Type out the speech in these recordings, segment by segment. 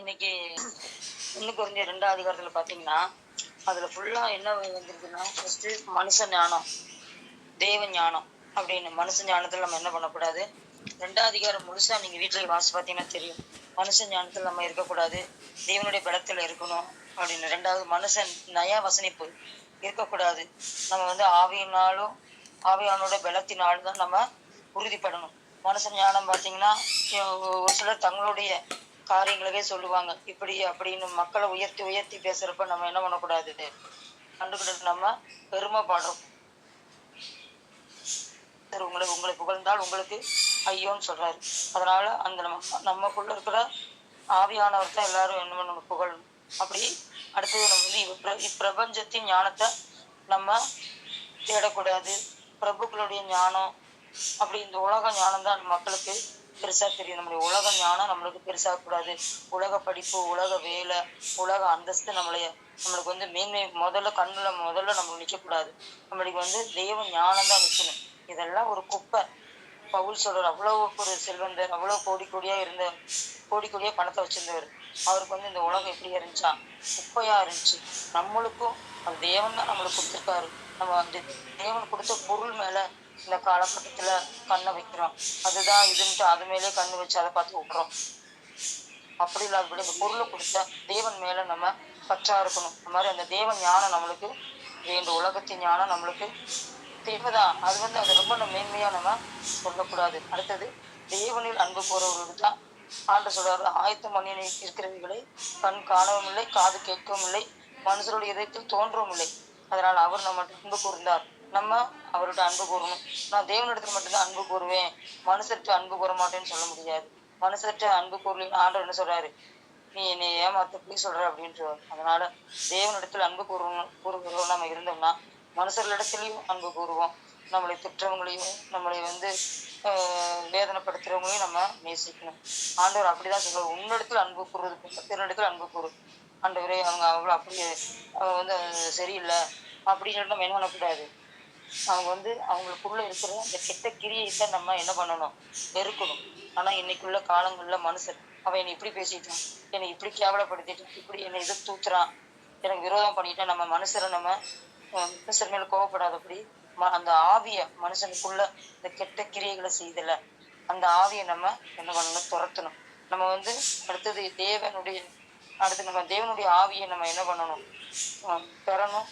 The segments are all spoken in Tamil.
இன்னைக்கு இன்னும் குறைஞ்ச ரெண்டாவது அதிகாரத்துல பாத்தீங்கன்னா அதுல ஃபுல்லா என்ன வந்திருக்குன்னா ஃபர்ஸ்ட் மனுஷ ஞானம் தேவ ஞானம் அப்படின்னு. மனுஷ ஞானத்துல நம்ம என்ன பண்ணக்கூடாது? ரெண்டாவது அதிகாரம் முழுசா நீங்க வீட்டுல வாசி பார்த்தீங்கன்னா தெரியும். மனுஷ ஞானத்துல நம்ம இருக்கக்கூடாது. தேவனுடைய பலத்துல இருக்கணும் அப்படின்னு. ரெண்டாவது மனுஷன் நயா வசனிப்பு இருக்கக்கூடாது. நம்ம வந்து ஆவியினாலும் ஆவியானோட பலத்தினாலும் தான் நம்ம உறுதிப்படணும். மனுஷ ஞானம் பார்த்தீங்கன்னா ஒரு சிலர் தங்களுடைய காரியங்களவே சொல்லுவாங்க. இப்படி அப்படின்னு மக்களை உயர்த்தி உயர்த்தி பேசுறப்ப நம்ம என்ன பண்ணக்கூடாது கண்டுகிட்டு நம்ம பெருமைப்படுறோம். உங்களை உங்களை புகழ்ந்தால் உங்களுக்கு ஐயோன்னு சொல்றாரு. அதனால அந்த நம்ம நமக்குள்ள இருக்கிற ஆவியானவர் தான் எல்லாரும் என்ன பண்ணணும் புகழணும். அப்படி அடுத்தது நம்ம வந்து இப்பிரபஞ்சத்தின் ஞானத்தை நம்ம தேடக்கூடாது. பிரபுக்களுடைய ஞானம் அப்படி இந்த உலக ஞானம் தான் மக்களுக்கு பெருசா தெரியும். நம்மளுடைய உலக ஞானம் நம்மளுக்கு பெருசாக கூடாது. உலக படிப்பு உலக வேலை உலக அந்தஸ்து நம்மளைய நம்மளுக்கு வந்து மேன்மை முதல்ல கண்ணுல முதல்ல நம்ம நிற்கக்கூடாது நம்மளுக்கு வந்து தெய்வ ஞானம் தான் நிற்கணும் இதெல்லாம் ஒரு குப்பை. பவுல் சொல்றார் அவ்வளவு ஒரு செல்வந்தர் அவ்வளவு கோடி கோடியா இருந்த கோடி கோடியா பணத்தை வச்சிருந்தவர். அவருக்கு வந்து இந்த உலகம் எப்படி இருந்துச்சா? குப்பையா இருந்துச்சு. நம்மளுக்கும் அது தேவன் தான் நம்மளுக்கு கொடுத்துருக்காரு. நம்ம வந்து தேவன் கொடுத்த பொருள் மேல இந்த காலகட்டத்துல கண்ணை வைக்கிறோம். அதுதான் இதுன்ட்டு அது மேலே கண்ணு வச்சு அதை பார்த்து விட்றோம் அப்படி இல்லாதபடி இந்த பொருளை கொடுத்த தேவன் மேல நம்ம பற்றா இருக்கணும். இந்த மாதிரி அந்த தேவன் ஞானம் நம்மளுக்கு வேண்டும் உலகத்தின் ஞானம் நம்மளுக்கு தேவைதான் அது வந்து அது ரொம்ப நம்ம மேன்மையா நம்ம சொல்லக்கூடாது. அடுத்தது தேவனில் அன்பு கூறவர்களுக்கு தான் ஆண்டு சொல்றாரு ஆயத்தம் பண்ணி இருக்கிறவைகளை கண் காணவும் இல்லை காது கேட்கவும் இல்லை மனுஷருடைய இதயத்தில் தோன்றவும் இல்லை. அதனால் அவர் நம்ம அன்பு கூர்ந்தார். நம்ம அவர்கிட்ட அன்பு கூறணும். நான் தேவனிடத்துல மட்டும்தான் அன்பு கூறுவேன். மனுஷர்கிட்ட அன்பு கூற மாட்டேன்னு சொல்ல முடியாது. மனுஷர்கிட்ட அன்பு கூறலின்னு ஆண்டவர் என்ன சொல்றாரு? நீ என்னை ஏமாத்த போய் சொல்ற அப்படின்ட்டு அதனால தேவனிடத்துல அன்பு கூறணும் கூறுகிறோம். நம்ம இருந்தோம்னா மனுஷர்களிடத்துலையும் அன்பு கூறுவோம். நம்மளை திட்டவங்களையும் நம்மளை வந்து வேதனைப்படுத்துறவங்களையும் நம்ம நேசிக்கணும். ஆண்டவர் அப்படிதான் சொல்லுவார் உன்னிடத்துல அன்பு கூறுறது பிறனிடத்துல அன்பு கூறு. ஆண்டவரே அவங்க அவ்வளோ அப்படியே அவங்க வந்து சரியில்லை. அப்படின்னு சொல்லிட்டு நம்ம என்ன பண்ணக்கூடாது? அவங்க வந்து அவங்களுக்குள்ள இருக்கிற அந்த கெட்ட கிரியை தான் நம்ம என்ன பண்ணணும்? வெறுக்கணும் ஆனா இன்னைக்குள்ள காலங்கள்ல மனுஷன் அவன் என்னை இப்படி பேசிட்டான் என்னை இப்படி கேவலப்படுத்திட்டான் இப்படி என்னை இதை தூத்துறான் எனக்கு விரோதம் பண்ணிட்டான் நம்ம மனுஷரை நம்ம மனுஷர் மேல கோவப்படாதபடி அந்த ஆவிய மனுஷனுக்குள்ள இந்த கெட்ட கிரியைகளை செய்தல. அந்த ஆவியை நம்ம என்ன பண்ணணும்? துரத்தணும். நம்ம வந்து அடுத்தது தேவனுடைய அடுத்து நம்ம தேவனுடைய ஆவியை நம்ம என்ன பண்ணணும்? பெறணும்.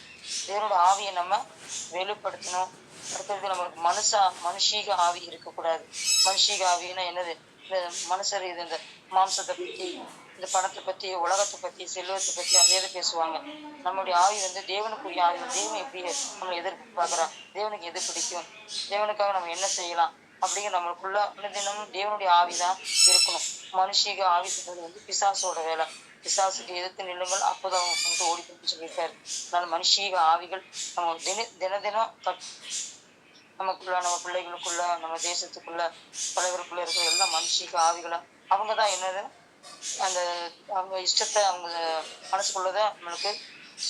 தேவனோட ஆவியை நம்ம வெளிப்படுத்தணும். அடுத்தது நம்மளுக்கு மனுஷா மனுஷீக ஆவி இருக்கக்கூடாது. மனுஷீக ஆவின்னா என்னது? இந்த மனுஷர் இது இந்த மாம்சத்தை பத்தி இந்த பணத்தை பத்தி உலகத்தை பத்தி செல்வத்தை பத்தி அதே பேசுவாங்க. நம்மளுடைய ஆவி வந்து தேவனுக்குரிய ஆவி. தேவன் எப்படி நம்ம எதிர்பார்க்கிறா? தேவனுக்கு எது பிடிக்கும்? தேவனுக்காக நம்ம என்ன செய்யலாம்? அப்படிங்கிற நம்மளுக்குள்ள தினமும் தேவனுடைய ஆவிதான் இருக்கணும். மனுஷீக ஆவி சொல்றது வந்து பிசாசோட வேலை. பிசாசுக்கு எதிர்த்து நில்லுங்கள் அப்போதான் அவங்க வந்து ஓடி போய் சொல்லியிருக்காரு. அதனால மனுஷீக ஆவிகள் நம்ம தின தின தினம் தப் நமக்குள்ள நம்ம பிள்ளைகளுக்குள்ள நம்ம தேசத்துக்குள்ள தலைவருக்குள்ள இருக்கிற எல்லாம் மனுஷீக ஆவிகளா அவங்க தான் என்னது? அந்த அவங்க இஷ்டத்தை அவங்க மனசுக்குள்ளதான் நம்மளுக்கு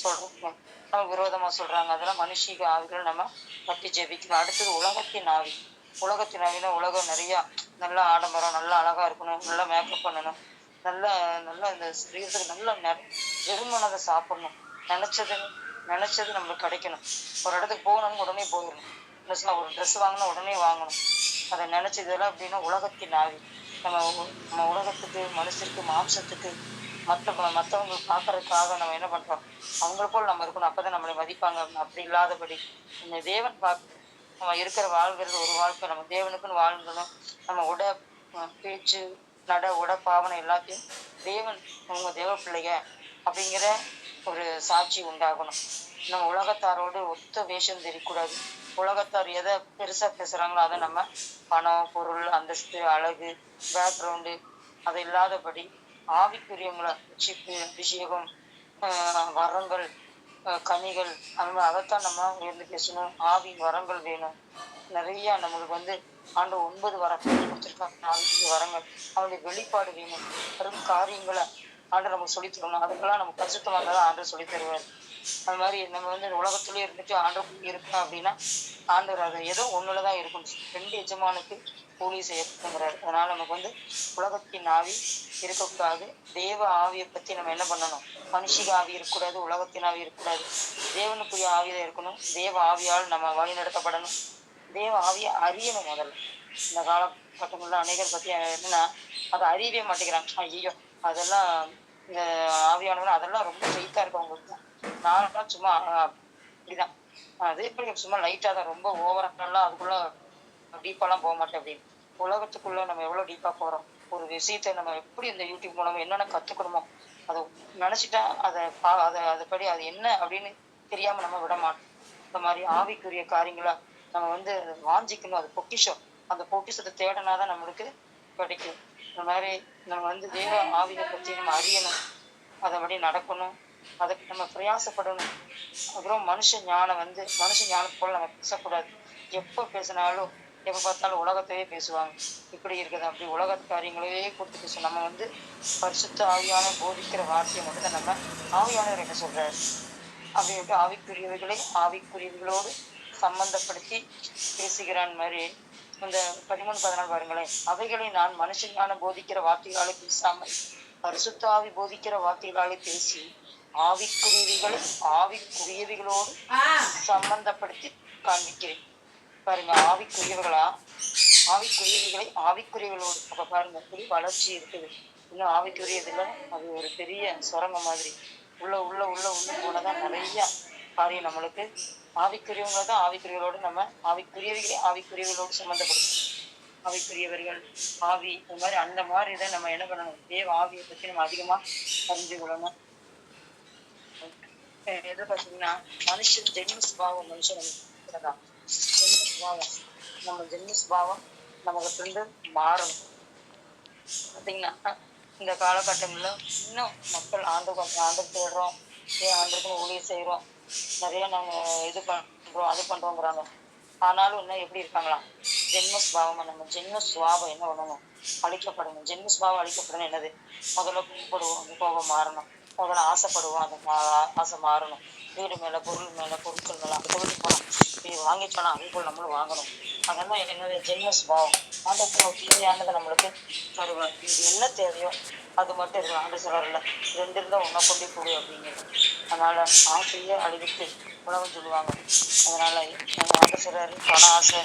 சொல்றோம். நம்ம விரோதமா சொல்றாங்க. அதெல்லாம் மனுஷீக ஆவிகள் நம்ம கட்டி ஜெபிக்கணும். அடுத்தது உலகத்தின் ஆவி. உலகத்தின் ஆவினா உலகம் நிறைய நல்லா ஆடம்பரம் நல்லா அழகா இருக்கணும் நல்லா மேக்கப் பண்ணணும். நல்ல நல்ல இந்த ஸ்ரீரத்துக்கு நல்ல வெறுமனதை சாப்பிடணும். நினைச்சது நினைச்சது நம்மளுக்கு கிடைக்கணும். ஒரு இடத்துக்கு போகணும்னு உடனே போயிடணும். ட்ரெஸ்லாம் ஒரு ட்ரெஸ் வாங்கினா உடனே வாங்கணும். அதை நினைச்சதெல்லாம் அப்படின்னா உலகத்தின் ஆவி. நம்ம நம்ம உலகத்துக்கு மனுஷருக்கு மாம்சத்துக்கு மற்ற மற்றவங்க பார்க்கறதுக்காக நம்ம என்ன பண்றோம்? அவங்கள போல் நம்ம இருக்கணும். அப்பதான் நம்மளை மதிப்பாங்க. அப்படி இல்லாதபடி இந்த தேவன் பார்க்க நம்ம இருக்கிற வாழ்கிறது ஒரு வாழ்க்கை. நம்ம தேவனுக்குன்னு வாழ்ந்தணும் நம்ம உட பேச்சு நட உட பாவனை எல்லாத்தையும் தேவன் உங்க தேவ பிள்ளைங்க அப்படிங்கிற ஒரு சாட்சி உண்டாகணும். நம்ம உலகத்தாரோடு ஒத்த வேஷம் தெரியக்கூடாது. உலகத்தார் எதை பெருசா பேசுறாங்களோ அதை நம்ம பணம் பொருள் அந்தஸ்து அழகு பேக்ரவுண்டு அது இல்லாதபடி ஆவிக்குரியவங்களை சிப்பு அபிஷேகம் வரங்கள் கனிகள் அந்த மாதிரி அதைத்தான் நம்ம உயர்ந்து பேசணும். ஆவி வரங்கள் வேணும். நிறைய நம்மளுக்கு வந்து ஆண்டு ஒன்பது வரம் கொடுத்துருக்காங்க. நான்கு வரங்கள். அவனுடைய வெளிப்பாடு வேணும் வரும் காரியங்களை ஆண்டு நமக்கு சொல்லி தரணும் அதுக்கெல்லாம் நம்ம பரிசுத்தமாக இருந்தால் ஆண்டு சொல்லி தருவார். அது மாதிரி நம்ம வந்து இந்த இருந்துட்டு ஆண்டு இருக்கோம் அப்படின்னா ஆண்டவர் அதை ஏதோ ஒண்ணுலதான் இருக்கணும் ரெண்டு எஜமானுக்கு கூலி செய்யப்படுங்கிறாரு அதனால நமக்கு வந்து உலகத்தின் ஆவி இருக்கக்கூடாது. தேவ ஆவியை பத்தி நம்ம என்ன பண்ணணும்? மனுஷிக ஆவி இருக்கக்கூடாது உலகத்தின் ஆவி இருக்கக்கூடாது. தேவனுக்குரிய ஆவிதான் இருக்கணும். தேவ ஆவியால் நம்ம வழி நடத்தப்படணும் தேவ ஆவியை அறியணும் முதல்ல இந்த காலகட்டங்கள்ல அநேகர் பத்தி என்னன்னா அதை அறியவே மாட்டேங்கிறாங்க. ஐயோ அதெல்லாம் இந்த ஆவியானவன் அதெல்லாம் ரொம்ப வெயிட்டா இருக்கும் அவங்களுக்கு நான் சும்மா இப்படிதான் அது எப்படி சும்மா லைட்டா தான் ரொம்ப ஓவராலாம் அதுக்குள்ள டீப்பாலாம் போக மாட்டேன் அப்படின்னு. உலகத்துக்குள்ள நம்ம எவ்வளவு டீப்பா போறோம்? ஒரு விஷயத்த நம்ம எப்படி இந்த யூடியூப் மூலமா என்னென்ன கத்துக்கணுமோ அதை நினைச்சிட்டா அதை பா அதை அதுபடி அது என்ன அப்படின்னு தெரியாம நம்ம விட மாட்டோம். இந்த மாதிரி ஆவிக்குரிய காரியங்களை நம்ம வந்து அதை வாஞ்சிக்கணும். அது பொக்கிஷம். அந்த பொக்கிஷத்தை தேடினாதான் நம்மளுக்கு கிடைக்கும். இந்த மாதிரி நம்ம வந்து தேவ ஆவியை பற்றி நம்ம அறியணும். அதபடி நடக்கணும். அதுக்கு நம்ம பிரயாசப்படணும். அப்புறம் மனுஷ ஞானம் வந்து மனுஷ ஞானத்தை போல நம்ம பேசக்கூடாது. எப்போ பேசினாலும் எப்போ பார்த்தாலும் உலகத்தையே பேசுவாங்க. இப்படி இருக்குது அப்படி உலக காரியங்களையே கொடுத்து பேசுவோம் நம்ம வந்து பரிசுத்த ஆவியான போதிக்கிற வார்த்தையை மட்டும் தான் நம்ம ஆவியானவர் என்ன சொல்றாரு? அப்படின்ட்டு ஆவிக்குரியவைகளை ஆவிக்குரியவைகளோடு சம்பந்தப்படுத்தி பேசுகிறான் மாதிரி. இந்த பதிமூணு பதினாலு பாருங்களேன் அவைகளை நான் மனுஷ ஞானம் போதிக்கிற வார்த்தைகளாலே பேசாமல் பரிசுத்த ஆவி போதிக்கிற வார்த்தைகளாலே பேசி ஆவிக்குரியவைகளை ஆவிக்குரியவைகளோடு சம்பந்தப்படுத்தி காண்பிக்கிறேன். பாருங்க ஆவிக்குரியவர்களா? ஆவிக்குரியவைகளை ஆவிக்குரியவர்களோடு. அப்ப பாருங்க எப்படி வளர்ச்சி இருக்குது. இன்னும் ஆவிக்குரியதுல அது ஒரு பெரிய சுரங்கம் மாதிரி. உள்ள உள்ள உள்ள உள்ள போனதான் நிறைய காரியம் நம்மளுக்கு ஆவிக்குரியவங்களை தான் ஆவிக்குரியவர்களோடு நம்ம ஆவிக்குரியவர்களே ஆவிக்குரியவர்களோடு சம்மந்தப்படுத்தணும் ஆவிக்குரியவர்கள் ஆவி இந்த மாதிரி அந்த மாதிரி இதை நம்ம என்ன பண்ணணும்? தேவ ஆவியை பத்தி நம்ம அதிகமா அறிஞ்சு கொள்ளணும். எது பார்த்தீங்கன்னா மனுஷன் ஜென்ம சுபாவம் மனுஷன் ஜென்ம சுபாவம். நம்ம ஜென்ம சுபாவம் நமக்கு இருந்து மாறணும். பார்த்தீங்கன்னா இந்த காலகட்டங்களில் இன்னும் மக்கள் ஆண்டு ஆண்டு தேடுறோம். ஏன் ஆண்டுக்கு ஊழியர் செய்கிறோம் நிறைய நாங்க இது பண்றோம் அது பண்றோங்கிறாங்க. ஆனாலும் இன்னும் எப்படி இருக்காங்களாம் ஜென்ம சுபாவம் நம்ம ஜென்ம சுபாவம் என்ன பண்ணணும் அழிக்கப்படணும். ஜென்ம சுபாவம் அழிக்கப்படணும் என்னது? முதல்ல கூப்பிடுவோம் அந்த கோபம் மாறணும். முதல்ல ஆசைப்படுவோம் அந்த மா- ஆசை மாறணும். வீடு மேல பொருள் மேல பொருட்கள் மேல அந்த பொருள் போனோம் இது வாங்கிட்டோம்னா அதே போல் நம்மளும் வாங்கணும். அதெல்லாம் என்னுடைய ஜென்ம பாவம். அந்த தேவையானதை நம்மளுக்கு தருவார். இது என்ன தேவையோ அது மட்டும் இருக்கலாம் ஆண்டு சிலரில் ரெண்டு இருந்தால் ஒன்றை கொண்டு போடு அப்படிங்கிறது. அதனால ஆசையை அழிவித்து உணவு சொல்லுவாங்க. அதனால நம்ம ஆண்டு சொல்றாரு பண ஆசை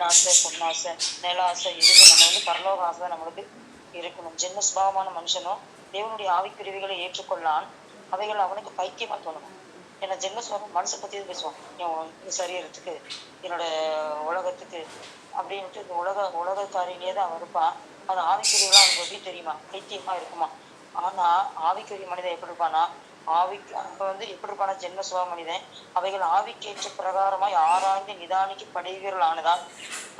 ஆசை பொன்னாசை நில ஆசை இதுவுமே நம்ம வந்து பரலோக ஆசை தான் நம்மளுக்கு இருக்கணும். ஜென்ம சுபாவமான மனுஷனும் தேவனுடைய ஆவிக்குருவிகளை ஏற்றுக்கொள்ளான். அவைகள் அவனுக்கு பைத்தியமா தோணும். ஏன்னா ஜென்ம சுவாமி மனசை பத்தி தான் பேசுவான். சரீரத்துக்கு என்னோட உலகத்துக்கு அப்படின்ட்டு இந்த உலக உலகக்காரிலேயே தான் அவன் இருப்பான். அது ஆவிக்குரியெல்லாம் அவனுக்கு எப்படி தெரியுமா? பைத்தியமா இருக்குமா? ஆனா ஆவிக்குரிய மனிதன் எப்படி இருப்பானா ஆவிக்கு அப்ப வந்து எப்படி இருப்பானா ஜென்ம சுபா மனிதன். அவைகள் ஆவிக்கேற்ற பிரகாரமாய் ஆராய்ந்து நிதானிக்கப்படுகிறவர்கள் ஆனதால்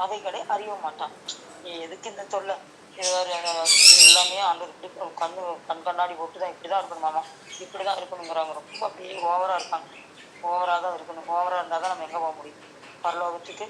அவைகளை அறிய மாட்டான். நீ எதுக்கு இந்த தொல்லை? இது வேற, எல்லாமே ஆண்டவர் இப்படி கண்ணு கண் கண்ணாடி போட்டு தான் இப்படி தான் இருக்கணுமா இப்படி தான் இருக்கணுங்கிறாங்க ரொம்ப அப்படியே ஓவராக இருக்காங்க. ஓவராக தான் இருக்கணும். ஓவராக இருந்தால் தான் நம்ம எங்கே போக முடியும்? பரலோகத்துக்கு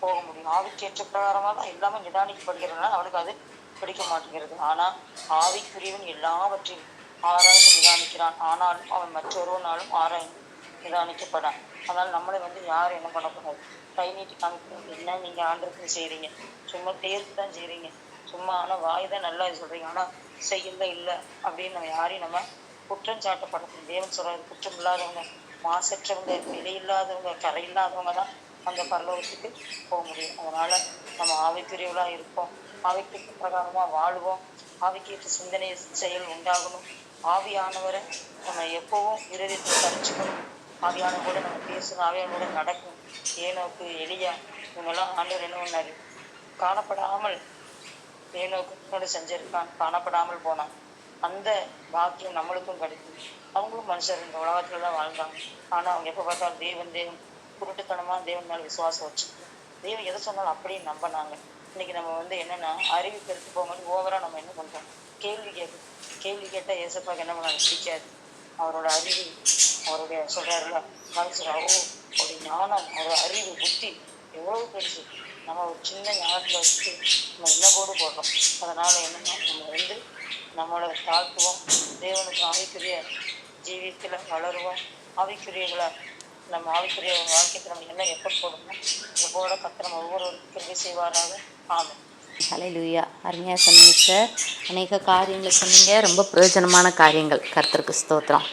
போக முடியும். ஆவிக்கேற்ற பிரகாரமாக தான் எல்லாமே நிதானிக்கப்படுகிறதுனால அவளுக்கு அது பிடிக்க மாட்டேங்கிறது. ஆனால் ஆவிக்குரியவன் எல்லாவற்றையும் ஆராய்ந்து நிதானிக்கிறான். ஆனாலும் அவன் மற்றொருவனாலும் ஆராய்ந்து நிதானிக்கப்படான். அதனால் நம்மளை வந்து யாரும் என்ன பண்ணக்கூடாது கை நீட்டி காமிக்கணும். என்ன நீங்கள் ஆண்டருக்கு செய்கிறீங்க சும்மா பேருக்கு தான் செய்கிறீங்க சும்மா ஆனா வாய் தான் நல்லா சொல்றீங்க. ஆனா செய்யல இல்லை அப்படின்னு நம்ம யாரையும் நம்ம குற்றம் சாட்டப்படணும் தேவன் சொல்றாரு குற்றம் இல்லாதவங்க மாசற்றவங்க நிலையில்லாதவங்க கரை இல்லாதவங்க தான் அந்த பரலோகத்துக்கு போக முடியும். அதனால நம்ம ஆவிக்குரியவளா இருப்போம். ஆவிக்கு பிரகாரமா வாழ்வோம். ஆவிக்கேற்ற சிந்தனை செயல் உண்டாகணும். ஆவியானவரை நம்ம எப்பவும் இருதயத்தில் தரிச்சுக்கணும். ஆவியானவரோட நம்ம பேசணும். கூட நடக்கும். ஏனோக்கு எளியா இவங்கெல்லாம் ஆண்டவர் என்ன பண்ணாரு? காணப்படாமல் ஏனோக்கு செஞ்சிருக்கான் காணப்படாமல் போனான். அந்த பாக்கியம் நம்மளுக்கும் கிடைக்கும். அவங்களும் மனுஷர் இந்த உலகத்துல தான் வாழ்ந்தாங்க. ஆனா அவங்க எப்ப பார்த்தாலும் தேவன் தேவன். குருட்டுத்தனமா தேவன் மேல விசுவாசம் வச்சு தேவன் எதை சொன்னாலும் அப்படியே நம்பினாங்க. இன்னைக்கு நம்ம வந்து என்னன்னா அறிவு போகும்போது ஓவரா நம்ம என்ன பண்றோம்? கேள்வி கேட்கும் கேள்வி கேட்டா ஏசப்பாக்கு என்ன பண்ணாங்க பிடிக்காது அவரோட அறிவு அவருடைய சொல்றாருல மனுஷன் ஓ அவருடைய ஞானம் அவரோட அறிவு புத்தி எவ்வளவு பெருசு. நம்ம ஒரு சின்ன ஞானத்துல வச்சு நம்ம என்ன போடு போடுறோம். அதனால என்னன்னா நம்ம வந்து நம்மளோட தாழ்த்துவோம். தேவனுக்கு ஆவிக்குரிய ஜீவியத்தில் வளருவோம். ஆவிக்குரியவங்களை நம்ம ஆவிக்குரிய வாழ்க்கைக்கு நம்ம என்ன எப்போ போடணும் இந்த போட ஒவ்வொரு நம்ம ஒவ்வொருவருக்கும் ஆகும் செய்வாராக. ஆமாம் அருமையாக சொன்னீங்க சார் அநேக காரியங்களை சொன்னீங்க. ரொம்ப பிரயோஜனமான காரியங்கள். கர்த்தருக்கு ஸ்தோத்திரம்.